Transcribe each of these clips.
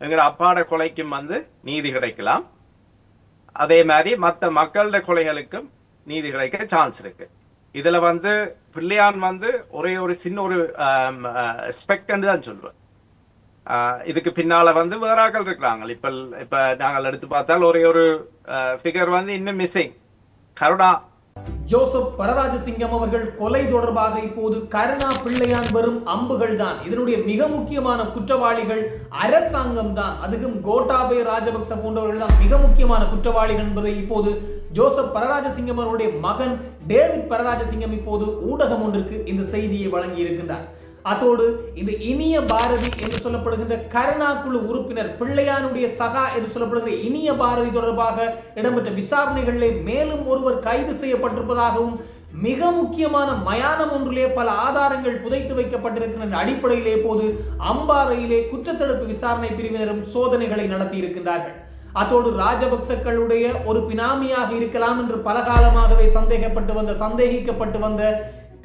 எங்களோட அப்பாட கொலைக்கும் வந்து நீதி கிடைக்கலாம். அதே மாதிரி மற்ற மக்களோட கொலைகளுக்கும் நீதி கிடைக்க சான்ஸ் இருக்கு. இதுல வந்து பிள்ளையான் வந்து ஒரே ஒரு சின்ன ஒரு ஸ்பெக்டன்னு தான் சொல்லுவேன். ஆஹ் இதுக்கு பின்னால வந்து வேற ஆக்கள் இருக்கிறாங்க. இப்ப இப்ப நாங்கள் எடுத்து பார்த்தால் ஒரே ஒரு ஃபிகர் வந்து இன்னும் மிஸ்ஸிங் கருணா ஜோசப் பரராஜசிங்கம் அவர்கள் கொலை தொடர்பாக இப்போது கருணா பிள்ளையான் வரும் அம்புகள் தான் இதனுடைய மிக முக்கியமான குற்றவாளிகள் அரசாங்கம் தான். அதுக்கும் கோட்டாபய ராஜபக்ச போன்றவர்கள் தான் மிக முக்கியமான குற்றவாளிகள் என்பதை இப்போது ஜோசப் பரராஜசிங்கம் அவருடைய மகன் டேவிட் பரராஜசிங்கம் இப்போது ஊடகம் ஒன்றுக்கு இந்த செய்தியை வழங்கி இருக்கின்றார் அதோடு இந்த இனிய பாரதி என்று சொல்லப்படுகின்ற கருணா குழு உறுப்பினர் பிள்ளையானுடைய சகா என்று சொல்லப்படுகிற இனிய பாரதி தொடர்பாக இடம்பெற்ற விசாரணைகளிலே மேலும் ஒருவர் கைது செய்யப்பட்டிருப்பதாகவும் மிக முக்கியமான மயானம் ஒன்றிலே பல ஆதாரங்கள் புதைத்து வைக்கப்பட்டிருக்கின்ற அடிப்படையிலே போது அம்பாறையிலே குற்றத்தடுப்பு விசாரணை பிரிவினரும் சோதனைகளை நடத்தி இருக்கின்றார்கள் அத்தோடு ராஜபக்சக்களுடைய ஒரு பினாமியாக இருக்கலாம் என்று பல காலமாகவே சந்தேகப்பட்டு வந்த சந்தேகிக்கப்பட்டு வந்த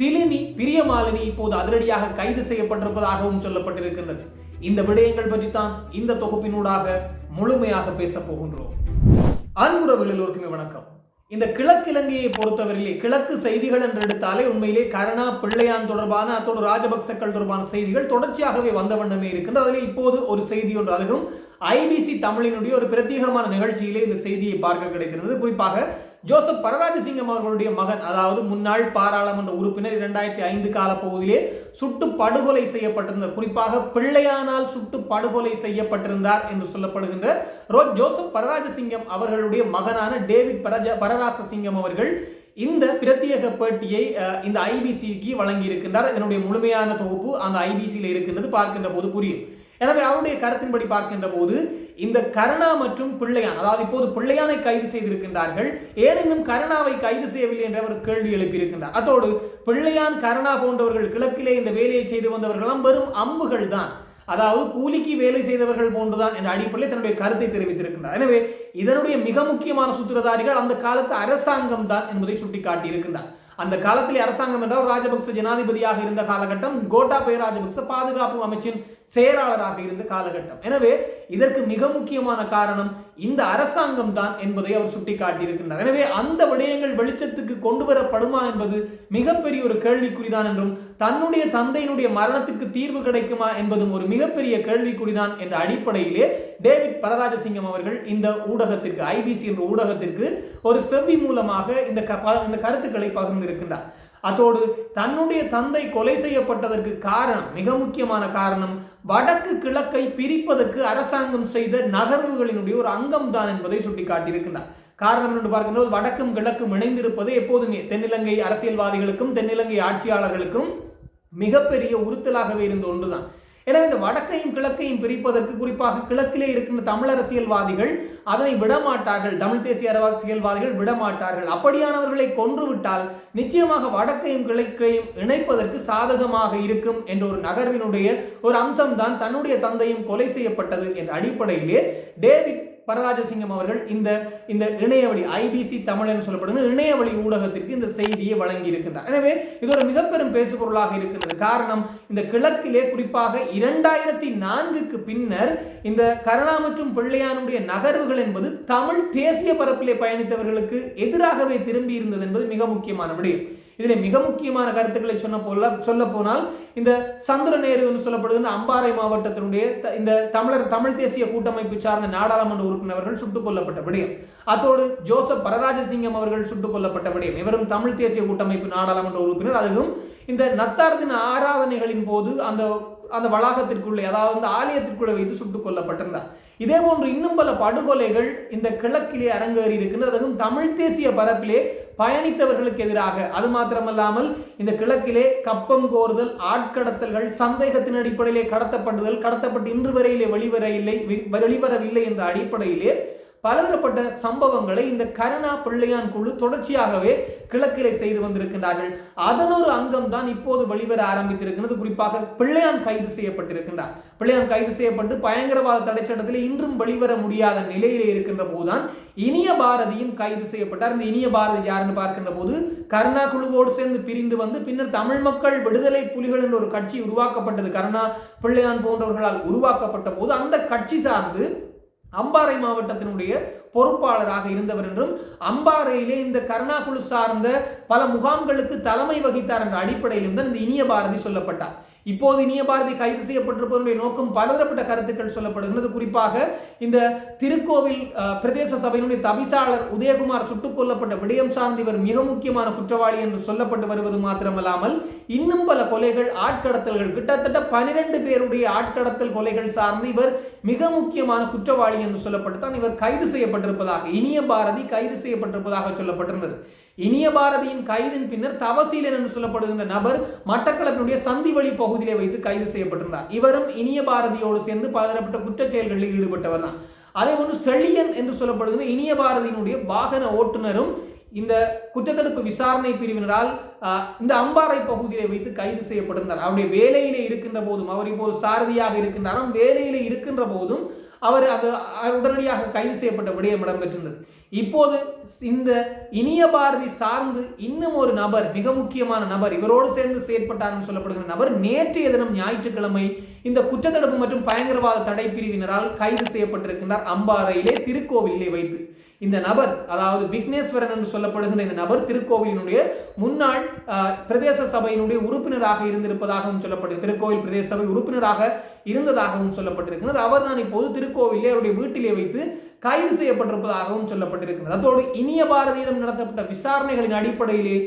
திலினி பிரியமாலினி இப்போது அதிரடியாக கைது செய்யப்பட்டிருப்பதாகவும் சொல்லப்பட்டிருக்கின்றது. இந்த விடயங்கள் பற்றித்தான் இந்த தொகுப்பினூடாக முழுமையாக பேச போகின்றோம். அன்புறவுகள் எல்லோருக்குமே வணக்கம். இந்த கிழக்கிழங்கையை பொறுத்தவரையிலே கிழக்கு செய்திகள் என்று எடுத்தாலே உண்மையிலே கருணா பிள்ளையான் தொடர்பான அத்தோடு ராஜபக்சக்கள் தொடர்பான செய்திகள் தொடர்ச்சியாகவே வந்த வண்ணமே இருக்கின்றது. அதில் இப்போது ஒரு செய்தி ஒன்று அதுவும் ஐபிசி தமிழினுடைய ஒரு பிரத்யேகமான நிகழ்ச்சியிலே இந்த செய்தியை பார்க்க கிடைக்கிறது குறிப்பாக ஜோசப் பரராஜசிங்கம் அவர்களுடைய மகன் அதாவது முன்னாள் பாராளுமன்ற உறுப்பினர் இரண்டாயிரத்தி ஐந்து கால பகுதியிலே சுட்டு படுகொலை செய்யப்பட்டிருந்த குறிப்பாக பிள்ளையானால் சுட்டு படுகொலை செய்யப்பட்டிருந்தார் என்று சொல்லப்படுகின்ற ரோ ஜோசப் பரராஜசிங்கம் அவர்களுடைய மகனான டேவிட் பரஜ பரராசசிங்கம் அவர்கள் இந்த பிரத்யேக பேட்டியை இந்த ஐபிசிக்கு வழங்கி இருக்கின்றார் இதனுடைய முழுமையான தொகுப்பு அந்த ஐபிசியில் இருக்கின்றது பார்க்கின்ற போது புரியும். எனவே அவருடைய கருத்தின்படி பார்க்கின்ற போது இந்த கருணா மற்றும் பிள்ளையான் அதாவது இப்போது பிள்ளையானை கைது செய்திருக்கின்றார்கள் ஏனெனும் கருணாவை கைது செய்யவில்லை என்று அவர் கேள்வி எழுப்பியிருக்கின்றார். அதோடு பிள்ளையான் கருணா போன்றவர்கள் கிழக்கிலே இந்த வேலையை செய்து வந்தவர்களெல்லாம் வெறும் அம்புகள் தான். அதாவது கூலிக்கு வேலை செய்தவர்கள் போன்றுதான் என்ற அடிப்படையில் தன்னுடைய கருத்தை தெரிவித்திருக்கின்றார். எனவே இதனுடைய மிக முக்கியமான சூத்திரதாரிகள் அந்த காலத்து அரசாங்கம் தான் என்பதை சுட்டிக்காட்டி இருக்கின்றார் அந்த காலத்தில் அரசாங்கம் என்றால் ராஜபக்ச ஜனாதிபதியாக இருந்த காலகட்டம் கோட்டாபய ராஜபக்ச பாதுகாப்பு அமைச்சின் செயலாளராக இருந்த காலகட்டம். எனவே இதற்கு மிக முக்கியமான காரணம் இந்த அரசாங்கம் தான் என்பதை அவர் சுட்டிக்காட்டியிருக்கின்றார். எனவே அந்த விடயங்கள் வெளிச்சத்துக்கு கொண்டு வரப்படுமா என்பது மிகப்பெரிய ஒரு கேள்விக்குறிதான் என்றும் தன்னுடைய தந்தையினுடைய மரணத்திற்கு தீர்வு கிடைக்குமா என்பதும் ஒரு மிகப்பெரிய கேள்விக்குறிதான் என்ற அடிப்படையிலே டேவிட் பரராஜசிங்கம் அவர்கள் இந்த ஊடகத்திற்கு ஐபிசி என்ற ஊடகத்திற்கு ஒரு செவ்வி மூலமாக இந்த க- இந்த கருத்துக்களை பகிர்ந்திருக்கின்றார். அதோடு தன்னுடைய தந்தை கொலை செய்யப்பட்டதற்கு காரணம் மிக முக்கியமான காரணம் வடக்கு கிழக்கை பிரிப்பதற்கு அரசாங்கம் செய்த நகர்வுகளினுடைய ஒரு அங்கம் தான் என்பதை சுட்டிக்காட்டியிருக்கின்றார். காரணம் என்று பார்க்கும்போது வடக்கும் கிழக்கும் இணைந்திருப்பது எப்போதுமே தென்னிலங்கை அரசியல்வாதிகளுக்கும் தென்னிலங்கை ஆட்சியாளர்களுக்கும் மிகப்பெரிய உறுத்தலாகவே இருந்த ஒன்றுதான். எனவே இந்த வடக்கையும் கிழக்கையும் பிரிப்பதற்கு குறிப்பாக கிழக்கிலே இருக்கின்ற தமிழ் அரசியல்வாதிகள் அதனை விடமாட்டார்கள் தமிழ் தேசிய அரசியல்வாதிகள் விடமாட்டார்கள். அப்படியானவர்களை கொன்றுவிட்டால் நிச்சயமாக வடக்கையும் கிழக்கையும் இணைப்பதற்கு சாதகமாக இருக்கும் என்ற ஒரு நகர்வினுடைய ஒரு அம்சம்தான் தன்னுடைய தந்தையும் கொலை செய்யப்பட்டது என்ற அடிப்படையிலே டேவிட் பரராஜசிங்கம் அவர்கள் இந்த இந்த இணையவழி ஐபிசி தமிழ் என்று சொல்லப்படும் இணையவழி ஊடகத்திற்கு இந்த செய்தியை வழங்கி இருக்கின்றார் எனவே இது ஒரு மிகப்பெரும் பேசுபொருளாக இருக்கின்றது. காரணம் இந்த கிழக்கிலே குறிப்பாக இரண்டாயிரத்தி நான்குக்கு பின்னர் இந்த கருணா மற்றும் பிள்ளையானுடைய நகர்வுகள் என்பது தமிழ் தேசிய பரப்பிலே பயணித்தவர்களுக்கு எதிராகவே திரும்பி இருந்தது என்பது மிக முக்கியமான விடயம். இதில் மிக முக்கியமான கருத்துக்களை சொன்ன போல சொல்ல போனால் இந்த சந்திரநேரு என்று சொல்லப்படுது அம்பாறை மாவட்டத்தினுடைய த- இந்த தமிழர் தமிழ் தேசிய கூட்டமைப்பு சார்ந்த நாடாளுமன்ற உறுப்பினர்கள் சுட்டுக் கொல்லப்பட்ட விடயம். அத்தோடு ஜோசப் பரராஜசிங்கம் அவர்கள் சுட்டுக் கொல்லப்பட்ட விடயம். இவரும் தமிழ் தேசிய கூட்டமைப்பு நாடாளுமன்ற உறுப்பினர். அதுவும் இந்த நத்தார்தின ஆராதனைகளின் போது அந்த அந்த வளாகத்திற்குள்ளே அதாவது அந்த ஆலயத்திற்குள்ளே வைத்து சுட்டுக் கொல்லப்பட்டிருந்தார். இதே போன்று இன்னும் பல படுகொலைகள் இந்த கிழக்கிலே அரங்கேறி இருக்கின்றது அதுவும் தமிழ் தேசிய பரப்பிலே பயணித்தவர்களுக்கு எதிராக. அது மாத்திரமல்லாமல் இந்த கிழக்கிலே கப்பம் கோருதல் ஆட்கடத்தல்கள் சந்தேகத்தின் அடிப்படையிலே கடத்தப்படுதல் கடத்தப்பட்டு இன்று வரையிலே வெளிவர இல்லை வெளிவரவில்லை என்ற அடிப்படையிலே பலதரப்பட்ட சம்பவங்களை இந்த கருணா பிள்ளையான் குழு தொடர்ச்சியாகவே கிழக்கிலே செய்து வந்திருக்கின்றார்கள். அதனொரு அங்கம் தான் இப்போது வெளிவர ஆரம்பித்திருக்கிறது. குறிப்பாக பிள்ளையான் கைது செய்யப்பட்டிருக்கின்றார். பிள்ளையான் கைது செய்யப்பட்டு பயங்கரவாத தடை சட்டத்தில் இன்றும் வெளிவர முடியாத நிலையிலே இருக்கின்ற போதுதான் இனிய பாரதியும் கைது செய்யப்பட்டார். இந்த இனிய பாரதி யாருன்னு பார்க்கின்ற போது கருணா குழுவோடு சேர்ந்து பிரிந்து வந்து பின்னர் தமிழ் மக்கள் விடுதலை புலிகள் என்ற ஒரு கட்சி உருவாக்கப்பட்டது. கருணா பிள்ளையான் போன்றவர்களால் உருவாக்கப்பட்ட போது அந்த கட்சி சார்ந்து அம்பாறை மாவட்டத்தினுடைய பொறுப்பாளராக இருந்தவர் என்றும் அம்பாறையிலே இந்த கருணாகுழு சார்ந்த பல முகாம்களுக்கு தலைமை வகித்தார் என்ற அடிப்படையிலும் தான் இந்த இனிய பாரதி சொல்லப்பட்டார். இப்போது இனிய பாரதி கைது செய்யப்பட்டிருப்பதனுடைய நோக்கம் பலதரப்பட்ட கருத்துக்கள் சொல்லப்படுகிறது குறிப்பாக இந்த திருக்கோவில் பிரதேச சபையினுடைய தவிசாளர் உதயகுமார் சுட்டுக் கொல்லப்பட்ட விடயம் சார்ந்து இவர் மிக முக்கியமான குற்றவாளி என்று சொல்லப்பட்டு வருவது மாத்திரமல்லாமல் இன்னும் பல கொலைகள் ஆட்கடத்தல்கள் கிட்டத்தட்ட பனிரெண்டு பேருடைய ஆட்கடத்தல் கொலைகள் சார்ந்து இவர் மிக முக்கியமான குற்றவாளி என்று சொல்லப்பட்டு தான் இவர் கைது செய்யப்பட்டிருப்பதாக இனிய பாரதி கைது செய்யப்பட்டிருப்பதாக சொல்லப்பட்டிருந்தது. இனிய பாரதியின் கைதின் பின்னர் தவசீலன் என்று சொல்லப்படுகின்ற நபர் மட்டக்களப்பினுடைய சந்திவழி பகுதியிலே வைத்து கைது செய்யப்பட்டிருந்தார். இவரும் இனிய பாரதியோடு சேர்ந்து பலதரப்பட்ட குற்றச் செயல்களில் ஈடுபட்டவர் தான். அதே போன்று செழியன் என்று சொல்லப்படுகிற இனிய பாரதியினுடைய வாகன ஓட்டுநரும் இந்த குற்றத்தடுப்பு விசாரணை பிரிவினரால் இந்த அம்பாறை பகுதியை வைத்து கைது செய்யப்பட்டிருந்தார். அவருடைய வேலையில இருக்கின்ற போதும் அவர் இப்போது சாரதியாக இருக்கின்றாராம் வேலையில இருக்கின்ற போதும் அவர் அது உடனடியாக கைது செய்யப்பட்ட விடயம் இடம்பெற்றிருந்தது. இப்போது இந்த இனிய பாரதி சார்ந்து இன்னும் ஒரு நபர் மிக முக்கியமான நபர் இவரோடு சேர்ந்து செயற்பட்டார்னு சொல்லப்படுகிற நபர் நேற்றைய தினம் ஞாயிற்றுக்கிழமை இந்த குற்றத்தடுப்பு மற்றும் பயங்கரவாத தடை பிரிவினரால் கைது செய்யப்பட்டிருக்கின்றார் அம்பாறையிலே திருக்கோவிலே வைத்து. இந்த நபர் அதாவது விக்னேஸ்வரன் என்று சொல்லப்படுகின்ற இந்த நபர் திருக்கோவிலினுடைய முன்னாள் பிரதேச சபையினுடைய உறுப்பினராக இருந்திருப்பதாகவும் சொல்லப்பட்டு திருக்கோவில் பிரதேச சபை உறுப்பினராக இருந்ததாகவும் சொல்லப்பட்டிருக்கிறது. அவர் தான் இப்போது திருக்கோவிலே அவருடைய வீட்டிலே வைத்து கைது செய்யப்பட்டிருப்பதாகவும் சொல்லப்பட்டிருக்கிறது. அதோடு இனிய பாரதியிடம் நடத்தப்பட்ட விசாரணைகளின் அடிப்படையிலே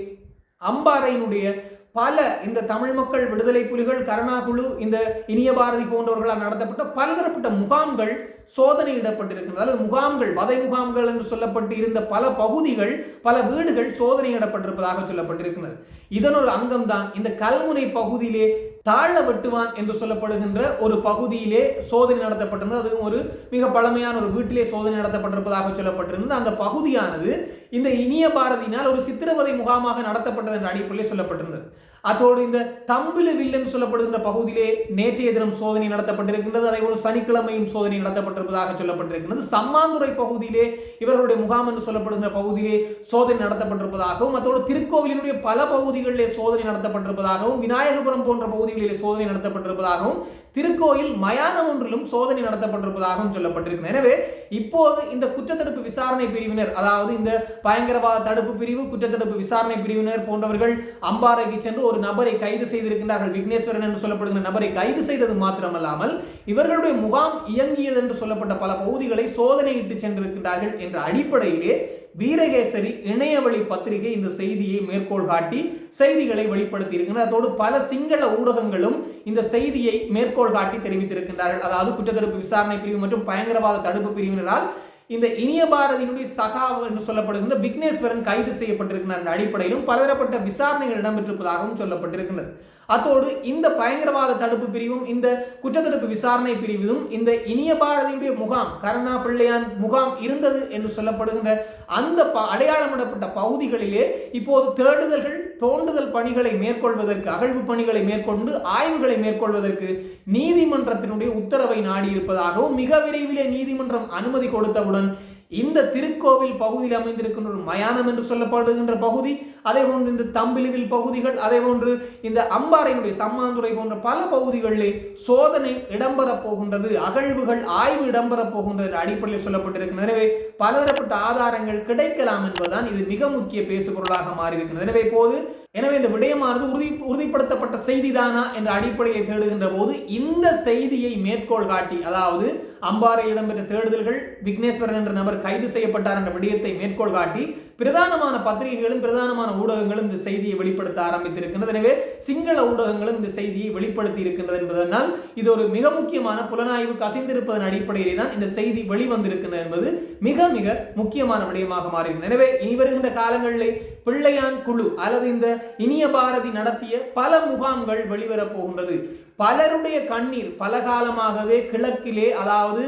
அம்பாறையினுடைய பல இந்த தமிழ் மக்கள் விடுதலை புலிகள் கருணாகுழு இந்த இனிய பாரதி போன்றவர்களால் நடத்தப்பட்ட பலதரப்பட்ட முகாம்கள் சோதனையிடப்பட்டிருக்கின்றன. அதாவது முகாம்கள் வதை முகாம்கள் என்று சொல்லப்பட்டு இருந்த பல பகுதிகள் பல வீடுகள் சோதனையிடப்பட்டிருப்பதாக சொல்லப்பட்டிருக்கிறது இதன் ஒரு அங்கம்தான். இந்த கல்முனை பகுதியிலே தாழ வெட்டுவான் என்று சொல்லப்படுகின்ற ஒரு பகுதியிலே சோதனை நடத்தப்பட்டிருந்தது. அதுவும் ஒரு மிக பழமையான ஒரு வீட்டிலே சோதனை நடத்தப்பட்டிருப்பதாக சொல்லப்பட்டிருந்தது. அந்த பகுதியானது இந்த இனிய பாரதியினால் ஒரு சித்திரவதை முகாமாக நடத்தப்பட்டது என்ற அடிப்படையில் சொல்லப்பட்டிருந்தது. அதோடு இந்த தம்பிலு வில்லன் சொல்லப்படுகின்ற பகுதியிலே நேற்றைய தினம் சோதனை நடத்தப்பட்டிருக்கின்றது. அதே ஒரு சனிக்கிழமையும் சோதனை நடத்தப்பட்டிருப்பதாக சொல்லப்பட்டிருக்கிறது சம்மாந்துறை பகுதியிலே இவர்களுடைய முகாம் என்று சொல்லப்படுகின்ற பகுதியிலே சோதனை நடத்தப்பட்டிருப்பதாகவும் அதோடு திருக்கோவிலினுடைய பல பகுதிகளிலே சோதனை நடத்தப்பட்டிருப்பதாகவும் விநாயகபுரம் போன்ற பகுதிகளிலே சோதனை நடத்தப்பட்டிருப்பதாகவும் திருக்கோயில் மயானம் ஒன்றிலும் சோதனை நடத்தப்பட்டிருப்பதாகவும் சொல்லப்பட்டிருக்கு எனவே இப்போது இந்த குற்றத்தடுப்பு விசாரணை பிரிவினர் அதாவது இந்த பயங்கரவாத தடுப்பு பிரிவு குற்றத்தடுப்பு விசாரணை பிரிவினர் போன்றவர்கள் அம்பாறைக்கு சென்று ஒரு ஒரு நபரை கைது செய்திருக்கின்றார்கள். விக்னேஸ்வரன் என்று சொல்லப்படுகிற நபரை கைது செய்தது மாத்திரமல்லாமல் இவர்களுடைய முகாம் இயங்கியது என்று சொல்லப்பட்ட பல பகுதிகளை சோதனையிட்டு சென்றிருக்கின்றார்கள் என்ற அடிப்படையிலே வீரகேசரி இணையவழி பத்திரிகை இந்த செய்தியை மேற்கோள் காட்டி செய்திகளை வெளிப்படுத்தி இருக்கின்றன அதோடு பல சிங்கள ஊடகங்களும் இந்த செய்தியை மேற்கோள் காட்டி தெரிவித்திருக்கின்றார்கள். அதாவது குற்றத்தடுப்பு விசாரணை பிரிவு மற்றும் பயங்கரவாத தடுப்பு பிரிவினரால் இந்த இனிய பாரதியினுடைய சகா என்று சொல்லப்படுகின்ற விக்னேஸ்வரன் கைது செய்யப்பட்டிருக்கிறார் அடிப்படையிலும் பலதரப்பட்ட விசாரணைகள் இடம்பெற்றிருப்பதாகவும் சொல்லப்பட்டிருக்கின்றது. அத்தோடு இந்த பயங்கரவாத தடுப்பு பிரிவும் இந்த குற்றத்தடுப்பு விசாரணை பிரிவிலும் இந்த இனிய பாரதியுடைய முகாம் கருணா பிள்ளையான் முகாம் இருந்தது என்று சொல்லப்படுகின்ற அந்த ப- அடையாளமிடப்பட்ட பகுதிகளிலே இப்போது தேடுதல்கள் தோண்டுதல் பணிகளை மேற்கொள்வதற்கு அகழ்வு பணிகளை மேற்கொண்டு ஆய்வுகளை மேற்கொள்வதற்கு நீதிமன்றத்தினுடைய உத்தரவை நாடியிருப்பதாகவும் மிக விரைவிலே நீதிமன்றம் அனுமதி கொடுத்தவுடன் இந்த திருக்கோவில் பகுதியில் அமைந்திருக்கின்ற ஒரு மயானம் என்று சொல்லப்படுகின்ற பகுதி அதே போன்று இந்த தம்பிலிவில் பகுதிகள் அதே போன்று இந்த அம்பாறையினுடைய சம்மாந்துறை போன்ற பல பகுதிகளிலே சோதனை இடம்பெறப் போகின்றது அகழ்வுகள் ஆய்வு இடம்பெறப் போகின்றது அடிப்படையில் சொல்லப்பட்டிருக்கிறது எனவே பலதரப்பட்ட ஆதாரங்கள் கிடைக்கலாம் என்பதுதான் இது மிக முக்கிய பேசுபொருளாக மாறியிருக்கிறது எனவே இப்போது எனவே இந்த விடயமானது உறுதி உறுதிப்படுத்தப்பட்ட செய்திதானா என்ற அடிப்படையை தேடுகின்ற போது இந்த செய்தியை மேற்கோள் காட்டி அதாவது அம்பாறை இடம்பெற்ற தேடுதல்கள் விக்னேஸ்வரன் என்ற நபர் கைது செய்யப்பட்டார் என்ற விடயத்தை மேற்கோள் காட்டி பிரதானமான பத்திரிகைகளும் பிரதானமான ஊடகங்களும் இந்த செய்தியை வெளிப்படுத்த ஆரம்பித்திருக்கின்றது. எனவே சிங்கள ஊடகங்களும் இந்த செய்தியை வெளிப்படுத்தி இருக்கின்றது என்பதனால் இது ஒரு மிக முக்கியமான புலனாய்வு கசிந்திருப்பதன் அடிப்படையிலே தான் இந்த செய்தி வெளிவந்திருக்கின்றது என்பது மிக மிக முக்கியமான விடயமாக மாறியிருக்கிறது எனவே இனி வருகின்ற காலங்களிலே பிள்ளையான் குழு அல்லது இந்த இனிய பாரதி நடத்திய பல முகாம்கள் வெளிவரப் போகின்றது. பலருடைய கண்ணீர் பல காலமாகவே கிழக்கிலே அதாவது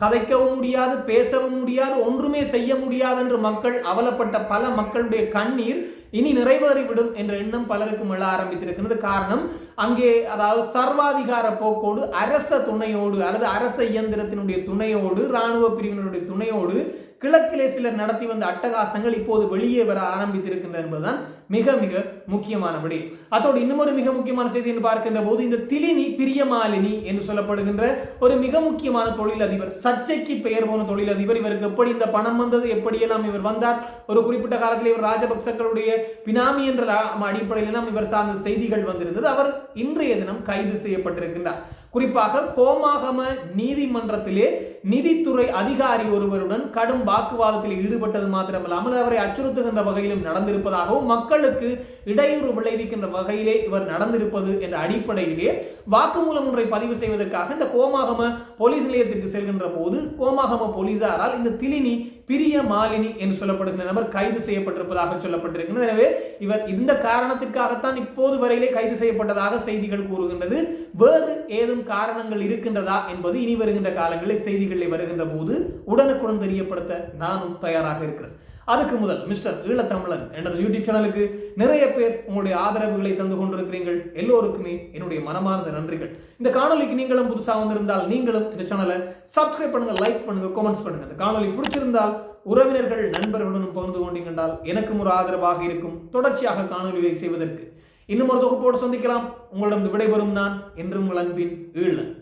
கதைக்கவும் முடியாது பேசவும் முடியாது ஒன்றுமே செய்ய முடியாது என்று மக்கள் அவலப்பட்ட பல மக்களுடைய கண்ணீர் இனி நிறைவேறிவிடும் என்ற எண்ணம் பலருக்கும் எழ ஆரம்பித்திருக்கிறது. காரணம் அங்கே அதாவது சர்வாதிகார போக்கோடு அரச துணையோடு அல்லது அரச இயந்திரத்தினுடைய துணையோடு இராணுவ பிரிவினருடைய துணையோடு கிழக்கிலே சிலர் நடத்தி வந்த அட்டகாசங்கள் இப்போது வெளியே வர ஆரம்பித்திருக்கின்றன என்பதுதான் மிக மிக முக்கியமான விடை அதோடு இன்னும் மிக முக்கியமான செய்தி என்று பார்க்கின்ற போது இந்த திலினி பிரியமாலினி என்று சொல்லப்படுகின்ற ஒரு மிக முக்கியமான தொழிலதிபர் சர்ச்சைக்கு பெயர் போன தொழிலதிபர் இவருக்கு எப்படி இந்த பணம் வந்தது எப்படியெல்லாம் இவர் வந்தார் ஒரு குறிப்பிட்ட காலத்தில் இவர் ராஜபக்சக்களுடைய பினாமி என்ற அடிப்படையில் இவர் சார்ந்த செய்திகள் வந்திருந்தது. அவர் இன்றைய தினம் கைது செய்யப்பட்டிருக்கின்றார். குறிப்பாக கோமாகம நீதிமன்றத்திலே நிதித்துறை அதிகாரி ஒருவருடன் கடும் வாக்குவாதத்தில் ஈடுபட்டது மாத்திரமல்லாமல் அவரை அச்சுறுத்துகின்ற வகையிலும் நடந்திருப்பதாகவும் மக்களுக்கு இடையூறு விளைவிக்கின்ற வகையிலே இவர் நடந்திருப்பது என்ற அடிப்படையிலே வாக்குமூலம் ஒன்றை பதிவு செய்வதற்காக இந்த கோமாகம போலீஸ் நிலையத்திற்கு செல்கின்ற போது கோமாகம போலீசாரால் இந்த திலினி பிரிய மாலினி என்று சொல்லப்படுகிற நபர் கைது செய்யப்பட்டிருப்பதாக சொல்லப்பட்டிருக்கிறது எனவே இவர் இந்த காரணத்திற்காகத்தான் இப்போது வரையிலே கைது செய்யப்பட்டதாக செய்திகள் கூறுகின்றது. வேறு ஏதும் காரணங்கள் இருக்கின்றதா என்பது இனி வருகின்ற காலங்களில் செய்திகளில் வருகின்ற போது உடனுக்குடன் தெரியப்படுத்த நானும் தயாராக இருக்கிறேன். அதுக்கு முதல் மிஸ்டர் ஈழத்தமிழன் எனது யூடியூப் சேனலுக்கு நிறைய பேர் உங்களுடைய ஆதரவுகளை தந்து கொண்டிருக்கிறீர்கள். எல்லோருக்குமே என்னுடைய மனமார்ந்த நன்றிகள். இந்த காணொலிக்கு நீங்களும் புதுசாக வந்திருந்தால் நீங்களும் இந்த சேனலை சப்ஸ்கிரைப் பண்ணுங்க லைக் பண்ணுங்க கமெண்ட்ஸ் பண்ணுங்க. இந்த காணொலி பிடிச்சிருந்தால் உறவினர்கள் நண்பர்களுடன் பகிர்ந்து கொண்டீங்கன்றால் எனக்கும் ஒரு ஆதரவாக இருக்கும். தொடர்ச்சியாக காணொலிகளை செய்வதற்கு இன்னும் ஒரு தொகுப்போடு சந்திக்கலாம். உங்களிடம் விடைபெறும் நான் என்றும் உங்கள் அன்பின் ஈழன்.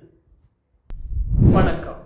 வணக்கம்.